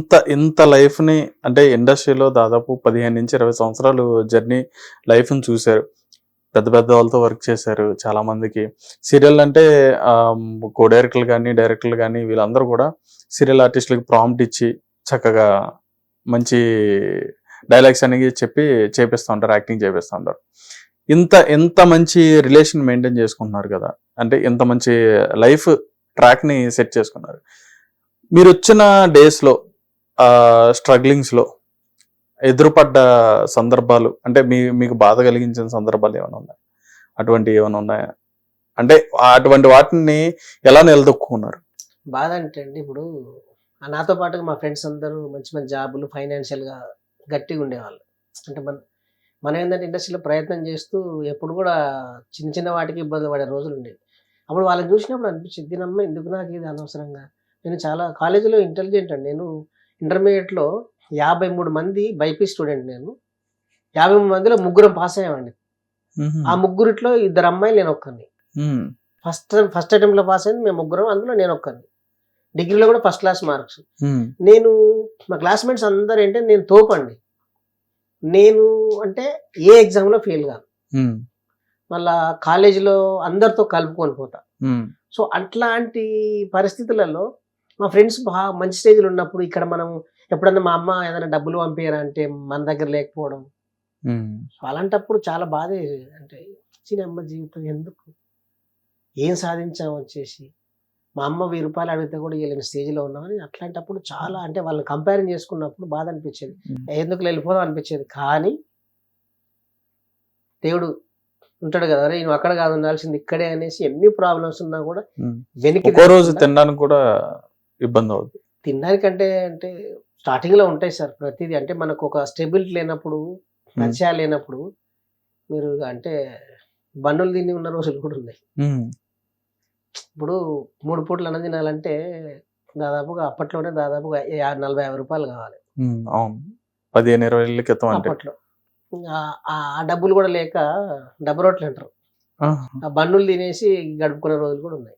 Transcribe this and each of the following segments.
ఇంత ఇంత లైఫ్ని అంటే ఇండస్ట్రీలో దాదాపు పదిహేను నుంచి ఇరవై సంవత్సరాలు జర్నీ లైఫ్ని చూశారు. పెద్ద పెద్ద వాళ్ళతో వర్క్ చేశారు చాలా మందికి. సీరియల్ అంటే కో డైరెక్టర్లు కానీ డైరెక్టర్లు కానీ వీళ్ళందరూ కూడా సీరియల్ ఆర్టిస్టులకు ప్రాంప్ట్ ఇచ్చి చక్కగా మంచి డైలాగ్స్ అనేవి చెప్పి చేపిస్తూ ఉంటారు యాక్టింగ్ చేపిస్తూ ఉంటారు. ఇంత ఎంత మంచి రిలేషన్ మెయింటైన్ చేసుకుంటున్నారు కదా. అంటే ఇంత మంచి లైఫ్ ట్రాక్ని సెట్ చేసుకున్నారు. మీరు వచ్చిన డేస్లో స్ట్రగ్లింగ్స్లో ఎదురుపడ్డ సందర్భాలు అంటే మీ మీకు బాధ కలిగించిన సందర్భాలు ఏమైనా ఉన్నాయా? అటువంటి ఏమైనా ఉన్నాయా? అంటే అటువంటి వాటిని ఎలా నిలదొక్కున్నారు? బాధ అంటే అండి ఇప్పుడు ఆ నాతో పాటుగా మా ఫ్రెండ్స్ అందరూ మంచి మంచి జాబులు ఫైనాన్షియల్గా గట్టిగా ఉండేవాళ్ళు. అంటే మన మనం ఏంటంటే ఇండస్ట్రీలో ప్రయత్నం చేస్తూ ఎప్పుడు కూడా చిన్న చిన్న వాటికి ఇబ్బంది పడే రోజులు ఉండేవి. అప్పుడు వాళ్ళని చూసినప్పుడు అనిపించింది దీనమ్మ ఎందుకు నాకు ఇది అనవసరంగా? నేను చాలా కాలేజీలో ఇంటెలిజెంట్ అండి. నేను ఇంటర్మీడియట్లో యాభై మూడు మంది బైపీ స్టూడెంట్ నేను. యాభై మూడు మందిలో ముగ్గురం పాస్ అయ్యామండి. ఆ ముగ్గురిట్లో ఇద్దరు అమ్మాయిలు నేను ఒక్కరిని. ఫస్ట్ ఫస్ట్ అటెంప్ట్లో పాస్ అయింది మేము ముగ్గురం అందులో నేను ఒక్కరిని డిగ్రీలో కూడా ఫస్ట్ క్లాస్ మార్క్స్. నేను మా క్లాస్మేట్స్ అందరూ ఏంటంటే నేను తోపండి. నేను అంటే ఏ ఎగ్జామ్లో ఫెయిల్ కాను. మళ్ళా కాలేజీలో అందరితో కలుపుకొని పోతా. సో అట్లాంటి పరిస్థితులలో మా ఫ్రెండ్స్ బాగా మంచి స్టేజ్లో ఉన్నప్పుడు ఇక్కడ మనం ఎప్పుడన్నా మా అమ్మ ఏదైనా డబ్బులు పంపించారా అంటే మన దగ్గర లేకపోవడం. అలాంటప్పుడు చాలా బాధ. అంటే చిన్న అమ్మ జీవితం ఎందుకు? ఏం సాధించాం వచ్చేసి మా అమ్మ వెయ్యి రూపాయలు అడిగితే కూడా వీళ్ళని స్టేజ్లో ఉన్నామని అట్లాంటప్పుడు చాలా అంటే వాళ్ళని కంపేరింగ్ చేసుకున్నప్పుడు బాధ అనిపించేది. ఎందుకు వెళ్ళిపోదాం అనిపించేది. కానీ దేవుడు ఉంటాడు కదా అరే నువ్వు అక్కడ కాదు ఉండాల్సింది ఇక్కడే అనేసి ఎన్ని ప్రాబ్లమ్స్ ఉన్నా కూడా. వెనక్కి రోజు తినడానికి కూడా ఇబ్బంది అవుతుంది తినడానికంటే అంటే స్టార్టింగ్లో ఉంటాయి సార్ ప్రతిదీ. అంటే మనకు ఒక స్టెబిలిటీ లేనప్పుడు పరిచయాలు లేనప్పుడు మీరు అంటే బండులు తిని ఉన్న రోజులు కూడా ఉన్నాయి. ఇప్పుడు మూడు పూటలు అన్నం తినాలంటే దాదాపుగా అప్పట్లోనే దాదాపుగా నలభై యాభై రూపాయలు కావాలి. పదిహేను ఇరవై ఏళ్ళ క్రితం అప్పట్లో. ఆ- డబ్బులు కూడా లేక డబ్బు రోట్లు అంటారు. ఆ. బండులు తినేసి గడుపుకునే రోజులు కూడా ఉన్నాయి.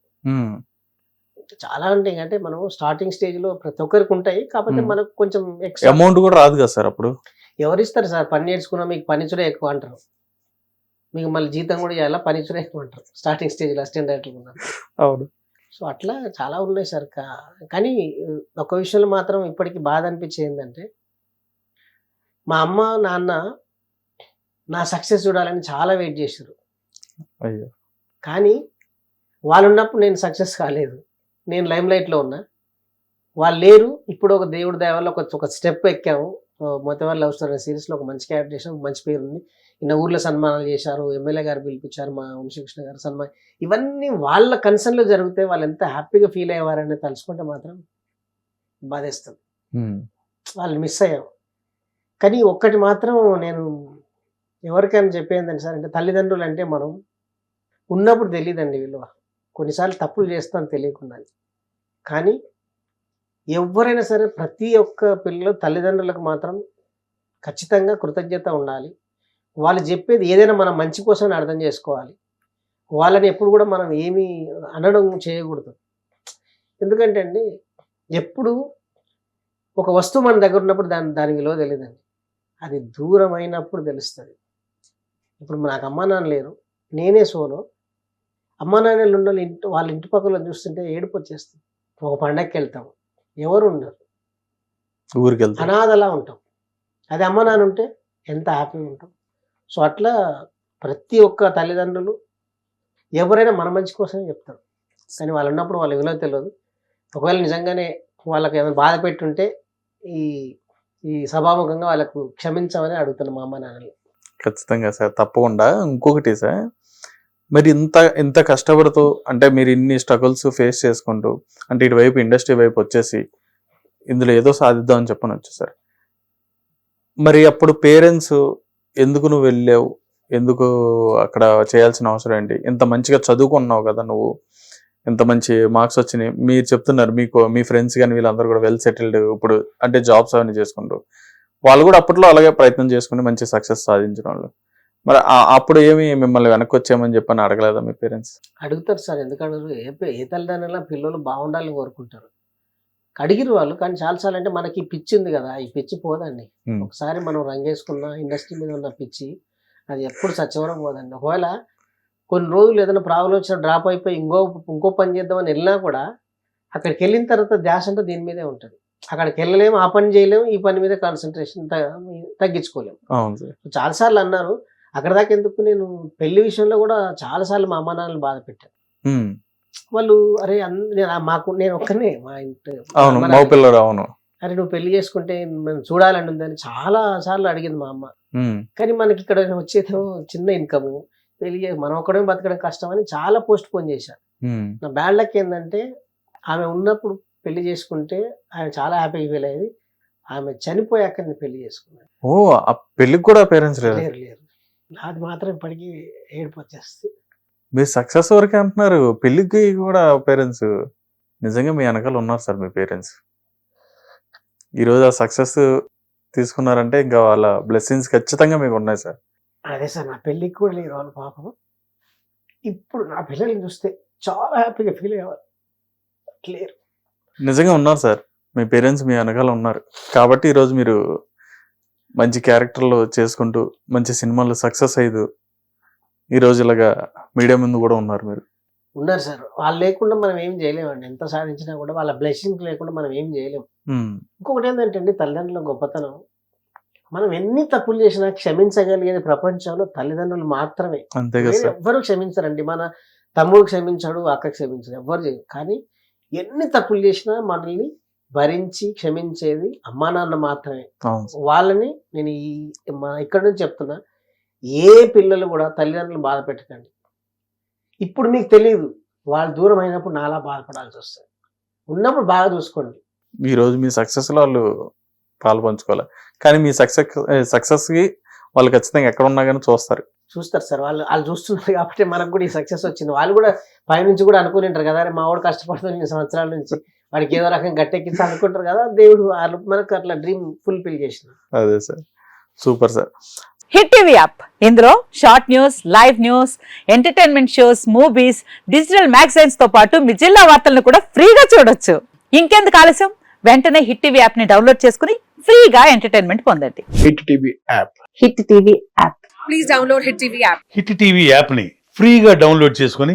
చాలా ఉంటాయి. అంటే మనం స్టార్టింగ్ స్టేజ్లో ప్రతి ఒక్కరికి ఉంటాయి. కాకపోతే. మనకు కొంచెం అమౌంట్ కూడా రాదు కదా సార్ అప్పుడు? ఎవరిస్తారు సార్? పని నేర్చుకున్నా మీకు పనిచుడే ఎక్కువ అంటారు. మీకు మళ్ళీ జీతం కూడా ఇవ్వాలా? పనిచుడే ఎక్కువ అంటారు. స్టార్టింగ్ స్టేజ్లో అసిస్టెంట్ డైరెక్టర్ ఉన్నారు అవును. సో అట్లా చాలా ఉన్నాయి సార్. కానీ ఒక విషయంలో మాత్రం ఇప్పటికి బాధ అనిపించేది ఏంటంటే మా అమ్మ నాన్న నా సక్సెస్ చూడాలని చాలా వెయిట్ చేశారు. అయ్యో. కానీ వాళ్ళు ఉన్నప్పుడు నేను సక్సెస్ కాలేదు. నేను లైమ్ లైట్లో ఉన్నా. వాళ్ళు లేరు. ఇప్పుడు ఒక దేవుడి దయ వల్ల ఒక ఒక స్టెప్ ఎక్కాము. మొత్తం వాళ్ళ లవ్ స్టోరీ సిరీస్లో ఒక మంచి క్యారెక్టర్ చేసాం మంచి పేరు ఉంది. ఇన్న ఊర్లో సన్మానాలు చేశారు. ఎమ్మెల్యే గారు పిలిపించారు. మా వంశకృష్ణ గారు సన్మానం ఇవన్నీ వాళ్ళ కన్సర్న్లో జరిగితే వాళ్ళు ఎంత హ్యాపీగా ఫీల్ అయ్యేవారని తలుచుకుంటే మాత్రం బాధేస్తుంది. వాళ్ళు మిస్ అయ్యాం కానీ ఒక్కటి మాత్రం నేను ఎవరికైనా చెప్పేందండి సార్ అంటే తల్లిదండ్రులు అంటే మనం ఉన్నప్పుడు తెలియదండి విలువ. కొన్నిసార్లు తప్పులు చేస్తాను తెలియకుండా కానీ ఎవరైనా సరే ప్రతి ఒక్క పిల్లలు తల్లిదండ్రులకు మాత్రం ఖచ్చితంగా కృతజ్ఞత ఉండాలి. వాళ్ళు చెప్పేది ఏదైనా మనం మంచి కోసం అర్థం చేసుకోవాలి. వాళ్ళని ఎప్పుడు కూడా మనం ఏమీ అనడం చేయకూడదు. ఎందుకంటే అండి ఎప్పుడు ఒక వస్తువు మన దగ్గర ఉన్నప్పుడు దాని దాని విలువ తెలియదండి. అది దూరం అయినప్పుడు తెలుస్తుంది. ఇప్పుడు నాకు అమ్మా నాన్న లేరు. నేనే సోలో. అమ్మా నాన్నలు ఉన్న ఇంటి వాళ్ళ ఇంటి పక్కల చూస్తుంటే ఏడుపు వచ్చేస్తుంది. ఒక పండగకి వెళ్తాం. ఎవరు ఉండరు. ఊరికి వెళ్తాను అనాథలా ఉంటాం. అది అమ్మ నాన్న ఉంటే ఎంత హ్యాపీగా ఉంటాం. సో అట్లా ప్రతి ఒక్క తల్లిదండ్రులు ఎవరైనా మన మంచి కోసమే చెప్తారు. కానీ వాళ్ళు ఉన్నప్పుడు వాళ్ళ విలువ తెలియదు. ఒకవేళ నిజంగానే వాళ్ళకి ఏమైనా బాధ పెట్టుంటే ఈ ఈ సభాముఖంగా వాళ్ళకు క్షమించమని అడుగుతున్నాను మా అమ్మ నాన్నలు. ఖచ్చితంగా సార్. తప్పకుండా. ఇంకొకటి సార్. మరి ఇంత ఇంత కష్టపడుతూ అంటే మీరు ఇన్ని స్ట్రగుల్స్ ఫేస్ చేసుకుంటూ అంటే ఇటువైపు ఇండస్ట్రీ వైపు వచ్చేసి ఇందులో ఏదో సాధిద్దామని చెప్పని వచ్చేసారు మరి అప్పుడు పేరెంట్స్ ఎందుకు నువ్వు వెళ్ళావు? ఎందుకు అక్కడ చేయాల్సిన అవసరం ఏంటి? ఇంత మంచిగా చదువుకున్నావు కదా నువ్వు ఇంత మంచి మార్క్స్ వచ్చినాయి. మీరు చెప్తున్నారు మీకు మీ ఫ్రెండ్స్ కానీ వీళ్ళందరూ కూడా వెల్ సెటిల్డ్ ఇప్పుడు అంటే జాబ్స్ అవన్నీ చేసుకుంటూ. వాళ్ళు కూడా అప్పట్లో అలాగే ప్రయత్నం చేసుకుని మంచి సక్సెస్ సాధించిన వాళ్ళు. మరి అప్పుడు ఏమి మిమ్మల్ని వెనక్కి వచ్చామని చెప్పని అడగలేదా మీ పేరెంట్స్? అడుగుతారు సార్ ఎందుకంటే ఏ ఏ తల్లిదండ్రుల పిల్లలు బాగుండాలని కోరుకుంటారు. అడిగిరు వాళ్ళు కానీ చాలాసార్లు అంటే మనకి ఈ పిచ్చి ఉంది కదా ఈ పిచ్చి పోదండి. ఒకసారి మనం రంగేసుకున్న ఇండస్ట్రీ మీద ఉన్న పిచ్చి అది ఎప్పుడు సత్యవరం పోదండి. ఒకవేళ కొన్ని రోజులు ఏదైనా ప్రాబ్లం వచ్చినా డ్రాప్ అయిపోయి ఇంకో ఇంకో పని చేద్దామని వెళ్ళినా కూడా అక్కడికి వెళ్ళిన తర్వాత ధ్యాస అంతా దీని మీదే ఉంటుంది. అక్కడికి వెళ్ళలేము ఆ పని చేయలేము ఈ పని మీద కాన్సన్ట్రేషన్ తగ్గించుకోలేము. చాలాసార్లు అన్నారు అక్కడ దాకా ఎందుకు నేను పెళ్ళి విషయంలో కూడా చాలాసార్లు మా అమ్మ నాన్నలు బాధ పెట్టాను. వాళ్ళు అరే నేను మాకు నేను ఒక్కనే మా ఇంటి అవును అరే నువ్వు పెళ్ళి చేసుకుంటే మనం చూడాలని ఉందని చాలా సార్లు అడిగింది మా అమ్మ. కానీ మనకి ఇక్కడ వచ్చేదేమో చిన్న ఇన్కమ్ పెళ్ళి మనం ఒక్కడే బతకడం కష్టం అని చాలా పోస్ట్ పోన్ చేశాను. నా బ్యాడ్ లక్ ఏంటంటే ఆమె ఉన్నప్పుడు పెళ్ళి చేసుకుంటే ఆమె చాలా హ్యాపీగా ఫీల్ అయ్యేది. ఆమె చనిపోయాక నేను పెళ్ళి చేసుకున్నాను. ఓ ఆ పెళ్ళికి కూడా పేరెంట్స్ లేరు లేరు. నాది మాత్రం ఇప్పటికీ ఏడుపు వచ్చేస్తుంది. మీరు సక్సెస్ వరకే అంటున్నారు. పెళ్ళికి కూడా పేరెంట్స్ నిజంగా మీ వెనకాల ఉన్నారు సార్ మీ పేరెంట్స్. ఈరోజు ఆ సక్సెస్ తీసుకున్నారంటే ఇంకా వాళ్ళ బ్లెస్సింగ్స్ ఖచ్చితంగా మీకు ఉన్నాయి సార్. అదే సార్ నా పెళ్ళికి కూడా లేరు వాళ్ళ పాపం. ఇప్పుడు నా పిల్లల్ని చూస్తే చాలా హ్యాపీగా ఫీల్ అయ్యేవారు. లేరు నిజంగా ఉన్నారు సార్. మీ పేరెంట్స్ మీ వెనకాల ఉన్నారు. కాబట్టి ఈరోజు మీరు మంచి క్యారెక్టర్లు చేసుకుంటూ మంచి సినిమాలు సక్సెస్ అయ్యదు. ఈరోజు ఇలాగా మీడియా ముందు కూడా ఉన్నారు మీరు. ఉన్నారు సార్. వాళ్ళు లేకుండా మనం ఏం చేయలేమండి. ఎంత సాధించినా కూడా వాళ్ళ బ్లెస్సింగ్ లేకుండా మనం ఏం చేయలేము ఇంకొకటి ఏంటంటే అండి తల్లిదండ్రుల గొప్పతనం. మనం ఎన్ని తప్పులు చేసినా క్షమించగలిగేది ప్రపంచంలో తల్లిదండ్రులు మాత్రమే. ఎవ్వరు క్షమించరండి. మన తమ్ముడు క్షమించాడు అక్క క్షమించాడు ఎవ్వరు చేయరు. కానీ ఎన్ని తప్పులు చేసినా మనల్ని భరించి క్షమించేది అమ్మా నాన్న మాత్రమే. వాళ్ళని నేను ఈ మా ఇక్కడ నుంచి చెప్తున్నా ఏ పిల్లలు కూడా తల్లిదండ్రులు బాధ పెట్టకండి. ఇప్పుడు మీకు తెలియదు వాళ్ళు దూరం అయినప్పుడు నాలా బాధపడాల్సి వస్తుంది. ఉన్నప్పుడు బాగా చూసుకోండి. ఈ రోజు మీ సక్సెస్లో వాళ్ళు పాలు పంచుకోవాలి. కానీ మీ సక్సెస్ సక్సెస్కి వాళ్ళు ఖచ్చితంగా ఎక్కడ ఉన్నా కానీ చూస్తారు. చూస్తారు సార్ వాళ్ళు వాళ్ళు చూస్తున్నారు కాబట్టి మనకు కూడా ఈ సక్సెస్ వచ్చింది. వాళ్ళు కూడా పైనుంచి కూడా అనుకుని ఉంటారు కదా మా వాడు కష్టపడుతుంది సంవత్సరాల నుంచి. వాడికి ఏదో రకంగా గట్టెక్కించి అనుకుంటారు కదా దేవుడు మనకు అట్లా డ్రీమ్ ఫుల్ఫిల్ చేసిన. అదే sir. Super sir. Hit TV app. ఇందులో short news live news entertainment shows movies digital మ్యాగజైన్స్తో పాటు మీ జిల్లా వార్తలను కూడా ఫ్రీగా చూడొచ్చు. ఇంకెందుకు ఆలస్యం? వెంటనే హిట్ టీవీ యాప్ని డౌన్లోడ్ చేసుకుని ఫ్రీగా ఎంటర్టైన్మెంట్ పొందండి. Hit TV app. Hit TV app. Please download Hit TV app. Hit TV యాప్ని ఫ్రీగా డౌన్లోడ్ చేసుకొని